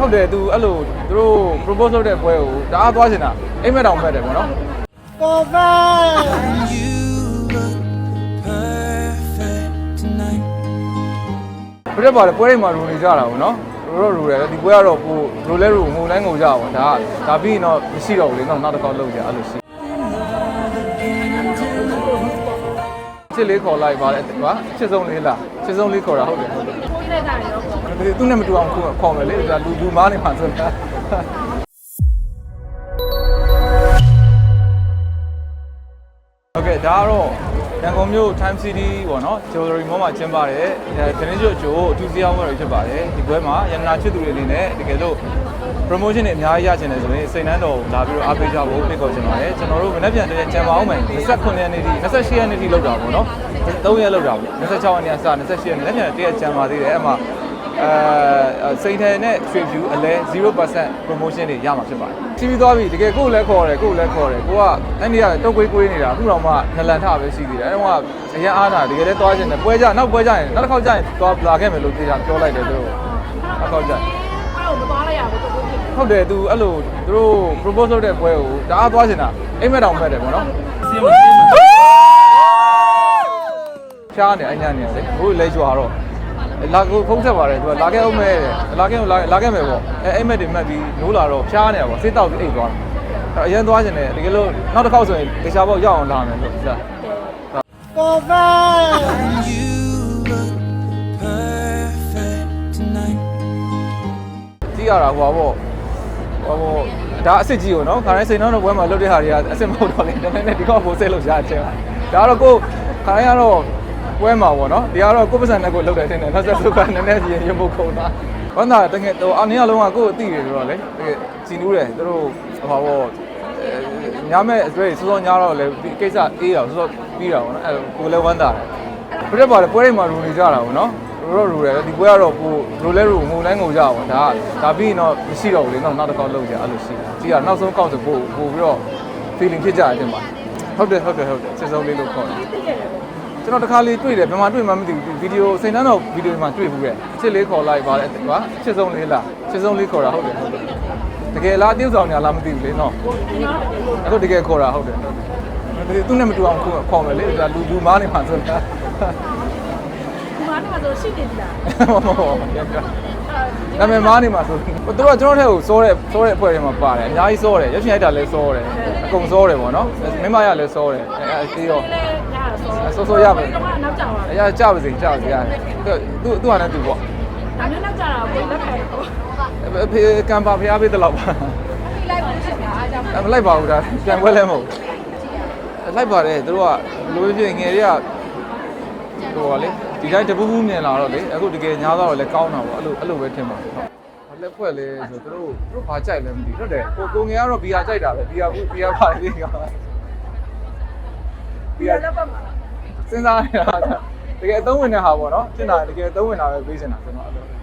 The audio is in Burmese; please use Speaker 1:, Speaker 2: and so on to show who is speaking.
Speaker 1: ဟုတ်တယ် तू အဲ့လိုသူတို့ propose လုပ်တဲ့ပွဲကိုတအားသွားချင်တာအိမ်မက်တောင်မဲ့တယ်ပေါ့နော်
Speaker 2: You look perfect tonight.
Speaker 1: ပြည့်ပါလေပွဲတွေမှာရူနေကြတာပေါ့နော်ရူတော့ရူတယ်ဒီပွဲကတော့ကိုရူလဲရူငိုလဲငိုကြပါဘောဒါကဒါပြီးရင်တော့မရှိတော့ဘူးလေတော့နောက်တစ်ခေါက်လုပ်ကြအဲ့လိုရှိ စ်လေးခေါ်လိုက်ပါတယ်ကွာချစ်ဆုံးလေးလားချစ်ဆုံးလေးခေါ်တာဟုတ်တယ်ဟုတ်တယ်
Speaker 3: ကိုကြီးလိုက်တာရောပေါ့
Speaker 1: သူနဲ့မတူအောင်ခေါ်မယ်လေဒါလူလူမားနေမှာဆိုတာဟုတ်ကဲ့ဒါတော့ရန်ကုန်မြို့ Time City ပေါ့နော် Jewelry Mall မှာကျင်းပတဲ့ဒနင်းကျွတ်အကျိုးအထူးစီးပွားပွဲတွေဖြစ်ပါတယ်ဒီပွဲမှာရန်နာချစ်သူတွေအနေနဲ့တကယ်လို့ promotion တွေအများကြီးရချင်တယ်ဆိုရင်စိတ်နှမ်းတော်ကိုလာပြီးတော့အားပေးကြဖို့ဖိတ်ခေါ်ချင်ပါတယ်ကျွန်တော်တို့မနေ့ပြန်တဲ့ကြံပါအောင်မယ်29ရက်နေ့ထိ28ရက်နေ့ထိလောက်တာပေါ့နော်3ရက်လောက်တာပေါ့26ရက်နေ့ကစ28ရက်နေ့လည်းပြန်တရက်ကြံပါသေးတယ်အဲ့မှာအဲစိတ်ထဲနဲ့ရွှေဖြူအလဲ0% promotion တွေရမှာဖြစ်ပါတယ်။ TV သွားပြီတကယ်ကိုယ်လည်းခေါ်တယ်ကိုယ်လည်းခေါ်တယ်ကိုကအဲ့ဒီကတုတ်ကွေးကွေးနေတာအခုတော့မှနလန်ထပဲရှိသေးတယ်အဲ့တော့ကအရင်အားတာတကယ်လည်းသွားချင်တယ်ပွဲကြနောက်ပွဲကြရင်နောက်တစ်ခေါက်ကြရင်သွားလာခဲ့မယ်လို့ပြောပြောလိုက်တယ်သူတို့နောက်တစ်ခေါက်ကြ ရင်
Speaker 3: အဲ့တော့မသွားလိုက်ရဘူးကိုကြီး
Speaker 1: ဟုတ်တယ် तू အဲ့လိုသူတို့ propose လုပ်တဲ့ပွဲကိုတအားသွားချင်တာအိမ်မက်တောင်မဲ့တယ်ပေါ့နော်ရှားနေအညာနေလေဘိုးလဲကြွာတော့လာကိုဖုံးဆက်ပါတယ်သူကလာခဲ့အောင်မဲ့တယ်လာခဲ့လာလာခဲ့မယ်ပေါ့အဲအိမ်မက်တွေမှတ်ပြီးနိုးလာတော့ရှားနေတာပေါ့စိတ်တောက်ပြီးအိတ်သွားတယ်အရင်သွားချင်တယ်တကယ်လို့နောက်တစ်ခေါက်ဆိုရင်တခြားဘောက်ရောက်အောင်လာမယ်လို့စား
Speaker 2: You
Speaker 1: ရတာဟိုပါပေါ့ဟိုပေါ့ဒါအစ်စ်ကြီးကိုနော်ခါတိုင်းစိန်နှောင်းတဲ့ဘွဲမှာလုပ်တဲ့ဟာတွေကအစ်စ်မဟုတ်တော့လေဒါပေမဲ့ဒီကောက်ပိုစိတ်လို့ရတယ်ချင်းဒါကတော့ကိုခါတိုင်းကတော့ပွဲမှာပေါ့နော်ဒီကတော့ကိုပစံနဲ့ကိုလုပ်တယ်တင်တယ်နောက်ဆက်စုကနည်းနည်းကြီးရမုတ်ခုံတာဘာသာတကယ်တော့အနည်းအလုံးကကိုအသိတယ်ဆိုတော့လေတကယ်စီနူးတယ်သူတို့ဟိုပါပေါ့ညမဲ့အတွေ့စောစောညတော့လေဒီကိစ္စအေးတာစောစောပြီးတာပေါ့နော်အဲကိုလည်းဝမ်းသာတယ်ပြည့်ပါလေပွဲတွေမှာရူနေကြတာပေါ့နော်ရူ တော့ရူတယ်ဒီပွဲကတော့ကိုရူလဲရူငိုလဲငိုကြပါဘောဒါကဒါပြီးရင်တော့မရှိတော့ဘူးလေနောက်နောက်တစ်ခေါက်လုပ်ကြအဲ့လိုရှိတယ်ကြည့်ရနောက်ဆုံးကောက်ဆိုပို့ပို့ပြီးတော့ feeling ဖြစ်ကြတယ်တင်ပါဟုတ်တယ်ဟုတ်တယ်ဟုတ်တယ်စစ်ဆုံးလေးလို့ခေါ်တယ်ကျွန်တော်တခါလေးတွေ့တယ်ဘယ်မှာတွေ့မှမသိဘူးဗီဒီယိုစိန်တန်းတော့ဗီဒီယိုမှာတွေ့ဘူးရဲ့ချစ်လေးခေါ်လိုက်ပါလေကွာချစ်ဆုံးလေးလားချစ်ဆုံးလေးခေါ်တာဟုတ်တယ်ဟုတ်တယ်တကယ်လားတယောက်ဆောင်ညာလားမသိဘူးလေနော်အခုတကယ်ခေါ်တာဟုတ်တယ်ဒီသူနဲ့မတူအောင်ခေါ်မယ်လေဒါလူလူမားနေမှာဆိုတာ
Speaker 3: ဒီမှာတော့ ဆိုရှိနေပြီလား
Speaker 1: မဟုတ်ဘူးပြန်ပြန်နာမည်မားနေမှာဆိုသူတို့ကကျွန်တော်ထက်ကိုစိုးတဲ့စိုးတဲ့အဖွဲ့တွေမှာပါတယ်အများကြီးစိုးတယ်ရုပ်ရှင်ရိုက်တာလည်းစိုးတယ်အကုန်စိုးတယ်ပေါ့နော်မင်းမရလည်းစိုးတယ်အဲအဲသေးရော
Speaker 3: လဲရတာဆို
Speaker 1: ဆိုးဆိုးရမယ်
Speaker 3: တော့နောက်ကြပါ
Speaker 1: အရာကြပါစေကြပါစေရတယ်သူသူ့ဟာနဲ့သူပေါ့
Speaker 3: ဒါမျိုးနောက်ကြတာကိုလက်ခံတော့
Speaker 1: ဖေကံပါဖျားပေးတဲ့လောက်ပါ
Speaker 3: လိုက်ပါရှင်ဗျာအားကြောင့်
Speaker 1: အဲမလိုက်ပါဘူးဒါပြန်ပွဲလဲမဟုတ်လိုက်ပါတယ်သူတို့ကလိုဖြစ်ငယ်တွေက ဟိုပါလေဒီတိုင်းတပူးပူးမြင်လာတော့လေအခုတကယ်ညားတော့လည်းကောင်းတာပေါ့အဲ့လိုအဲ့လိုပဲထင်ပါဟုတ်လက်ဖွဲ့လဲဆိုသူတို့သူတို့ဘာကြိုက်လဲမသိဟုတ်တယ်ကိုကိုငယ်ကတော့ဘီယာကြိုက်တာပဲဘီယာဘူးဘီယာပါလေကောဘီယာ
Speaker 3: လက်ပတ်မှာ
Speaker 1: စဉ်းစားနေတာတကယ်အသုံးဝင်တဲ့ဟာပေါ့နော်တင်တာတကယ်အသုံးဝင်တာပဲပေးစင်တာကျွန်တော်အဲ့လို